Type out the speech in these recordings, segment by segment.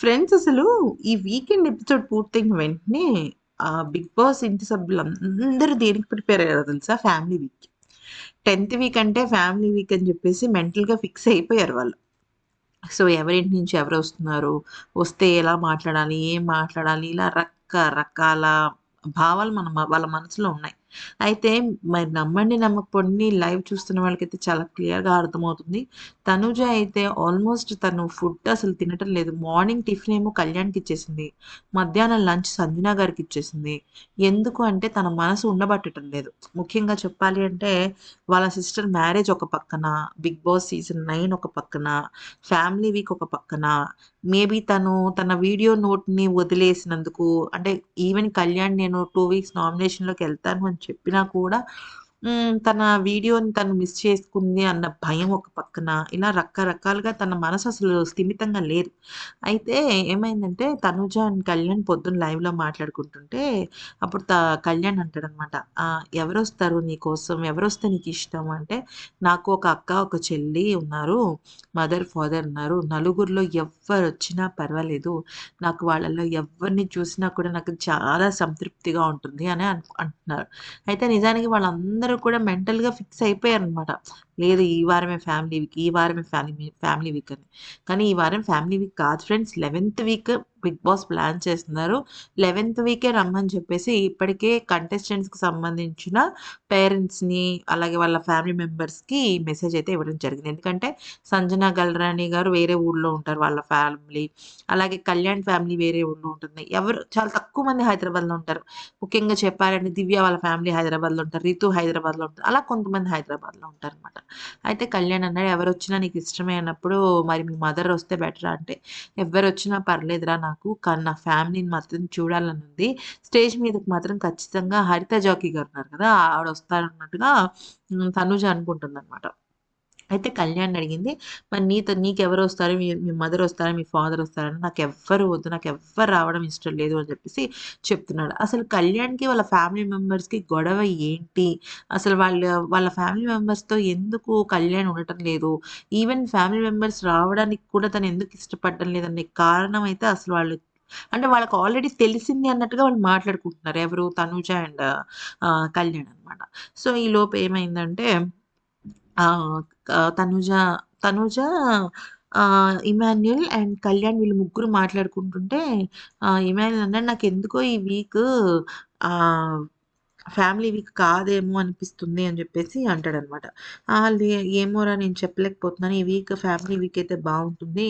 Friends అసలు ఈ weekend episode పూర్తయిన వెంటనే ఆ 'బిగ్ బాస్' ఇంటి సభ్యులందరూ దేనికి ప్రిపేర్ అయ్యారు తెలుసా? ఫ్యామిలీ వీక్ టెన్త్ వీక్ అంటే ఫ్యామిలీ వీక్ అని చెప్పేసి మెంటల్‌గా ఫిక్స్ అయిపోయారు వాళ్ళు. సో, ఎవరింటి నుంచి ఎవరు వస్తున్నారు వస్తే ఎలా మాట్లాడాలి? ఏం మాట్లాడాలి? ఇలా రకరకాల భావాలు మన వాళ్ళ మనసులో ఉన్నాయి. అయితే మరి నమ్మండి నమ్మకపోండి లైవ్ చూస్తున్న వాళ్ళకైతే చాలా క్లియర్‌గా అర్థమవుతుంది. తనుజ అయితే ఆల్మోస్ట్ తను ఫుడ్ అసలు తినటం లేదు. మార్నింగ్ టిఫిన్ ఏమో కళ్యాణ్‌కి ఇచ్చేసింది. మధ్యాహ్నం లంచ్ సంజన గారికి ఇచ్చేసింది. ఎందుకు అంటే తన మనసు ఉండబట్టటం లేదు. ముఖ్యంగా చెప్పాలి అంటే వాళ్ళ సిస్టర్ మ్యారేజ్ ఒక పక్కన, 'బిగ్ బాస్' సీజన్ నైన్ ఒక పక్కన, ఫ్యామిలీ వీక్ ఒక పక్కన, మేబీ తను తన వీడియో నోట్‌ని వదిలేసినందుకు అంటే ఈవెన్ కళ్యాణ్ నేను టూ వీక్స్ నామినేషన్‌లోకెళ్తాను అని చెప్పినా కూడా తన వీడియోని తను మిస్ చేసుకుంది అన్న భయం ఒక పక్కన, ఇలా రకరకాలుగా తన మనసు అసలు స్థిమితంగా లేదు. అయితే ఏమైందంటే తనుజ అండ్ కళ్యాణ్ పొద్దున్న లైవ్‌లో మాట్లాడుకుంటుంటే అప్పుడు త కళ్యాణ్ అంటాడనమాట. ఆహ్, "ఎవరొస్తారు నీకోసం? ఎవరొస్తే ఇష్టం అంటే, "నాకు ఒక అక్క, ఒక చెల్లి ఉన్నారు. మదర్, ఫాదర్ ఉన్నారు. నలుగురిలో ఎవ్వరొచ్చినా పర్వాలేదు. నాకు వాళ్ళల్లో ఎవరిని చూసినా కూడా నాకు చాలా సంతృప్తిగా ఉంటుంది" అని అను అంటున్నారు. అయితే నిజానికి వాళ్ళందరూ కూడా మెంటల్‌గా ఫిక్స్ అయిపోయారనమాట. లేదు ఈ వారమే ఫ్యామిలీ వీక్, ఈ వారమే ఫ్యామిలీ ఫ్యామిలీ వీక్ అని. కానీ ఈ వారం ఫ్యామిలీ వీక్ కాదు ఫ్రెండ్స్. 11థ్ వీక్ బిగ్ బాస్ ప్లాన్ చేస్తున్నారు. 11థ్ వీకే రమ్మని చెప్పేసి ఇప్పటికే కంటెస్టెంట్స్‌కి సంబంధించిన పేరెంట్స్‌ని, అలాగే వాళ్ళ ఫ్యామిలీ మెంబర్స్‌కి మెసేజ్ అయితే ఇవ్వడం జరిగింది. ఎందుకంటే సంజన గల్రాణి గారు వేరే ఊళ్ళో ఉంటారు వాళ్ళ ఫ్యామిలీ. అలాగే కళ్యాణ్ ఫ్యామిలీ వేరే ఊళ్ళో ఉంటుంది. ఎవరు చాలా తక్కువ మంది హైదరాబాద్‌లో ఉంటారు. ముఖ్యంగా చెప్పాలంటే దివ్య వాళ్ళ ఫ్యామిలీ హైదరాబాద్‌లో ఉంటారు. రితు హైదరాబాద్‌లో ఉంటారు. అలా కొంతమంది హైదరాబాద్‌లో ఉంటారు అనమాట అయితే కళ్యాణ్ అన్నాడు, ఎవరు వచ్చినా నీకు ఇష్టమే అన్నప్పుడు మరి మీ మదర్ వస్తే బెటరా?" అంటే, "ఎవ్వరొచ్చినా పర్లేదురా నాకు. కానీ నా ఫ్యామిలీని మాత్రం చూడాలని ఉంది. స్టేజ్ మీదకి మాత్రం ఖచ్చితంగా హరిత జాకీ గారు ఉన్నారు కదా! ఆవిడొస్తారన్నట్టుగా" తనుజ అనుకుంటుంది అనమాట అయితే కళ్యాణ్ అడిగింది, "మరి నీతో నీకెవరొస్తారు? మీ మీ మదర్ వస్తారా? మీ ఫాదర్ వస్తారని నాకు ఎవ్వరు వద్దు. నాకు ఎవ్వరు రావడం ఇష్టం లేదు" అని చెప్పేసి చెప్తున్నాడు. అసలు కళ్యాణ్‌కి వాళ్ళ ఫ్యామిలీ మెంబర్స్‌కి గొడవ ఏంటి? అసలు వాళ్ళ వాళ్ళ ఫ్యామిలీ మెంబర్స్‌తో ఎందుకు కళ్యాణ్ ఉండటం లేదు? ఈవెన్ ఫ్యామిలీ మెంబర్స్ రావడానికి కూడా తను ఎందుకు ఇష్టపడటం లేదనే కారణం అయితే అసలు వాళ్ళు అంటే వాళ్ళకి ఆల్రెడీ తెలిసింది అన్నట్టుగా వాళ్ళు మాట్లాడుకుంటున్నారు. ఎవరు? తనుజ అండ్ కళ్యాణ్ అనమాట. సో, ఈ లోపు ఏమైందంటే Tanuja Tanuja Emmanuel Emmanuel and Kalyan వీళ్ళు ముగ్గురు మాట్లాడుకుంటుంటే ఇమాన్యుల్ అన్న నాకు ఎందుకో ఈ వీక్ ఫ్యామిలీ వీక్ కాదేమో అనిపిస్తుంది" అని చెప్పేసి అంటాడనమాట. "ఆ! ఏమోరా నేను చెప్పలేకపోతున్నాను. ఈ వీక్ ఫ్యామిలీ వీక్ అయితే బాగుంటుంది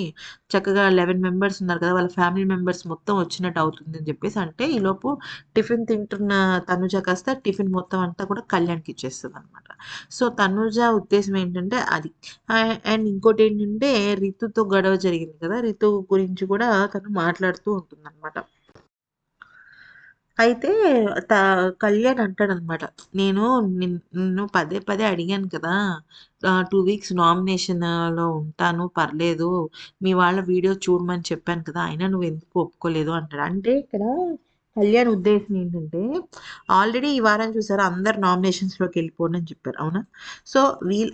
చక్కగా 11 మెంబర్స్ ఉన్నారు కదా! వాళ్ళ ఫ్యామిలీ మెంబర్స్ మొత్తం వచ్చినట్టు అవుతుంది" అని చెప్పేసి అంటే ఈలోపు టిఫిన్ తింటున్న తనుజ కాస్త టిఫిన్ మొత్తం అంతా కూడా కళ్యాణ్‌కి ఇచ్చేస్తుంది అనమాట సో, తనుజ ఉద్దేశం ఏంటంటే అది. అండ్ ఇంకోటి ఏంటంటే రితుతో గొడవ జరిగింది కదా! రితు గురించి కూడా తను మాట్లాడుతూ ఉంటుంది అనమాట అయితే త కళ్యాణ్ అంటాడనమాట. "నేను నిన్ నిన్ను పదే పదే అడిగాను కదా! టూ వీక్స్ నామినేషన్‌లో ఉంటాను పర్లేదు. మీ వాళ్ళ వీడియో చూడమని చెప్పాను కదా! అయినా నువ్వు ఎందుకు ఒప్పుకోలేదు" అంటాడు. అంటే ఇక్కడ కళ్యాణ్ ఉద్దేశం ఏంటంటే ఆల్రెడీ ఈ వారం చూసారు అందరు నామినేషన్స్లోకి వెళ్ళిపోండి అని చెప్పారు. అవునా? సో, వీల్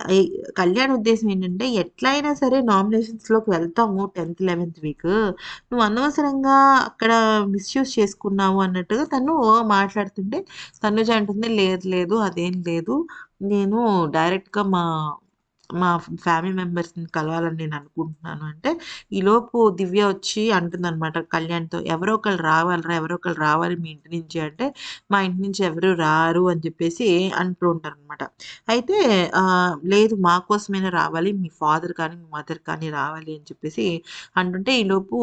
కళ్యాణ్ ఉద్దేశం ఏంటంటే ఎట్లైనా సరే నామినేషన్స్‌లోకి వెళ్తాము 10థ్, 11థ్ వీక్. నువ్వు అనవసరంగా అక్కడ మిస్‌యూజ్ చేసుకున్నావు అన్నట్టుగా తను మాట్లాడుతుంటే తనూజ అంటుంది, "లేదు లేదు అదేం లేదు. నేను డైరెక్ట్‌గా మా మా ఫ్యామిలీ మెంబర్స్‌ని కలవాలని నేను అనుకుంటున్నాను" అంటే ఈలోపు దివ్య వచ్చి అంటుందనమాట కళ్యాణ్‌తో, "ఎవరో ఒకళ్ళు రావాలిరా! ఎవరో ఒకళ్ళు రావాలి మీ ఇంటి నుంచి" అంటే, "మా ఇంటి నుంచి ఎవరు రారు" అని చెప్పేసి అంటూ ఉంటారనమాట. అయితే "లేదు మా కోసమైనా రావాలి. మీ ఫాదర్ కానీ, మీ మదర్ కానీ రావాలి" అని చెప్పేసి అంటుంటే ఈలోపు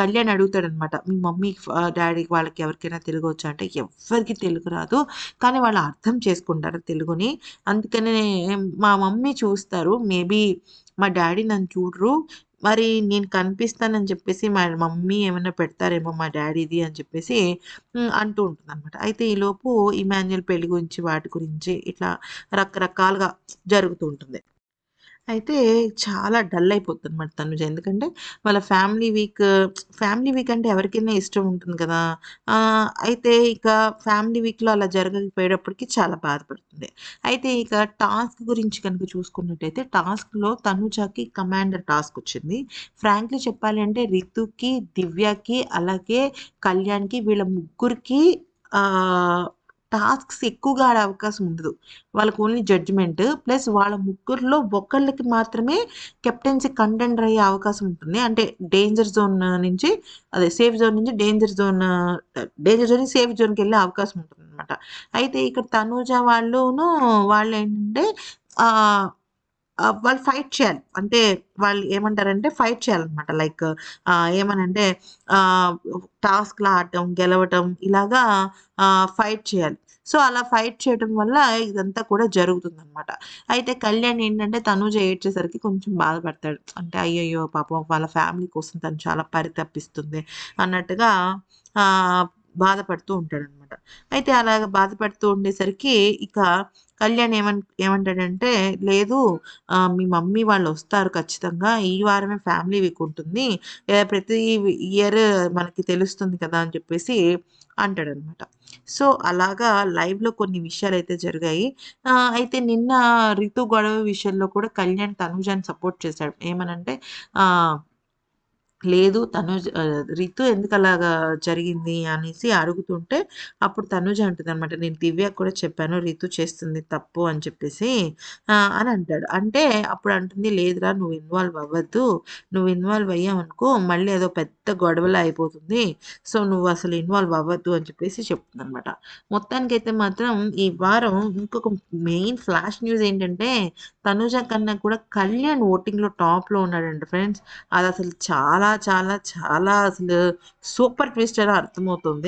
కళ్యాణ్ అడుగుతాడనమాట. "మీ మమ్మీ డాడీ వాళ్ళకి ఎవరికైనా తెలుగొచ్చా?" అంటే ఎవ్వరికీ తెలుగు రాదు. కానీ వాళ్ళు అర్థం చేసుకుంటారు తెలుగుని. అందుకనే మా మమ్మీ చూస్తారు. మేబీ మా డాడీ నన్ను చూడరు. మరి నేను కనిపిస్తానని చెప్పేసి మా మమ్మీ ఏమైనా పెడతారేమో మా డాడీది అని చెప్పేసి అంటూ ఉంటుంది అనమాట అయితే ఈలోపు ఇమాన్యుయల్ పెళ్ళి గురించి వాటి గురించి ఇట్లా రకరకాలుగా జరుగుతూ ఉంటుంది. అయితే చాలా డల్ అయిపోద్దనమాట తనుజ. ఎందుకంటే వాళ్ళ ఫ్యామిలీ వీక్ ఫ్యామిలీ వీక్ అంటే ఎవరికైనా ఇష్టం ఉంటుంది కదా! అయితే ఇక ఫ్యామిలీ వీక్‌లో అలా జరగకపోయేటప్పటికి చాలా బాధపడుతుంది. అయితే ఇక టాస్క్ గురించి కనుక చూసుకున్నట్టయితే టాస్క్‌లో తనుజకి కమాండర్ టాస్క్ వచ్చింది. ఫ్రాంక్లీ చెప్పాలి అంటే రితుకి, దివ్యకి అలాగే కళ్యాణ్‌కి వీళ్ళ ముగ్గురికి టాస్క్స్ ఎక్కువగా ఆడే అవకాశం ఉండదు. వాళ్ళకి ఓన్లీ జడ్జ్‌మెంట్ ప్లస్ వాళ్ళ ముగ్గురులో ఒకళ్ళకి మాత్రమే కెప్టెన్సీ కంటెండర్ అయ్యే అవకాశం ఉంటుంది. అంటే డేంజర్ జోన్ నుంచి అదే సేఫ్ జోన్ నుంచి danger zone danger zone safe జోన్కి వెళ్ళే అవకాశం ఉంటుంది అనమాట అయితే ఇక్కడ తనూజ వాళ్ళును వాళ్ళు ఏంటంటే వాళ్ళు ఫైట్ చేయాలి. అంటే వాళ్ళు ఏమంటారంటే ఫైట్ చేయాలన్నమాట లైక్ ఏమనంటే టాస్క్లు ఆడటం, గెలవటం ఇలాగా ఫైట్ చేయాలి. సో, అలా ఫైట్ చేయటం వల్ల ఇదంతా కూడా జరుగుతుందనమాట. అయితే కళ్యాణ్ ఏంటంటే తను చేయించేసరికి కొంచెం బాధపడతాడు. అంటే అయ్యయ్యో! పాపం వాళ్ళ ఫ్యామిలీ కోసం తను చాలా పరితపిస్తుంది అన్నట్టుగా బాధపడుతూ ఉంటాడనమాట. అయితే అలాగ బాధపడుతూ ఉండేసరికి ఇక కళ్యాణ్ ఏమన్ ఏమంటాడంటే, "లేదు మీ మమ్మీ వాళ్ళు వస్తారు ఖచ్చితంగా. ఈ వారమే ఫ్యామిలీ వీక్ ఉంటుంది. ప్రతి ఇయర్ మనకి తెలుస్తుంది కదా!" అని చెప్పేసి అంటాడనమాట. సో, అలాగా లైవ్‌లో కొన్ని విషయాలు అయితే జరిగాయి. అయితే నిన్న రితు గొడవ విషయంలో కూడా కళ్యాణ్ తనుజాన్ని సపోర్ట్ చేశాడు. ఏమనంటే లేదు తనూజ రితు రితు ఎందుకలాగా జరిగింది అనేసి అడుగుతుంటే అప్పుడు తనుజ అంటుంది అనమాట "నేను దివ్యకు కూడా చెప్పాను రితు చేస్తుంది తప్పు" అని చెప్పేసి అని అంటాడు. అంటే అప్పుడు అంటుంది, "లేదురా నువ్వు ఇన్వాల్వ్ అవ్వద్దు. నువ్వు ఇన్వాల్వ్ అయ్యావనుకో మళ్ళీ ఏదో పెద్ద గొడవలా అయిపోతుంది. సో, నువ్వు అసలు ఇన్వాల్వ్ అవ్వద్దు" అని చెప్పేసి చెప్తుందనమాట. మొత్తానికైతే మాత్రం ఈ వారం ఇంకొక మెయిన్ ఫ్లాష్ న్యూస్ ఏంటంటే తనూజ కన్నా కూడా కళ్యాణ్ ఓటింగ్‌లో టాప్‌లో ఉన్నాడండి ఫ్రెండ్స్. అది అసలు చాలా చాలా చాలా చాలా అసలు సూపర్ ట్విస్ట్ అని అర్థమవుతుంది.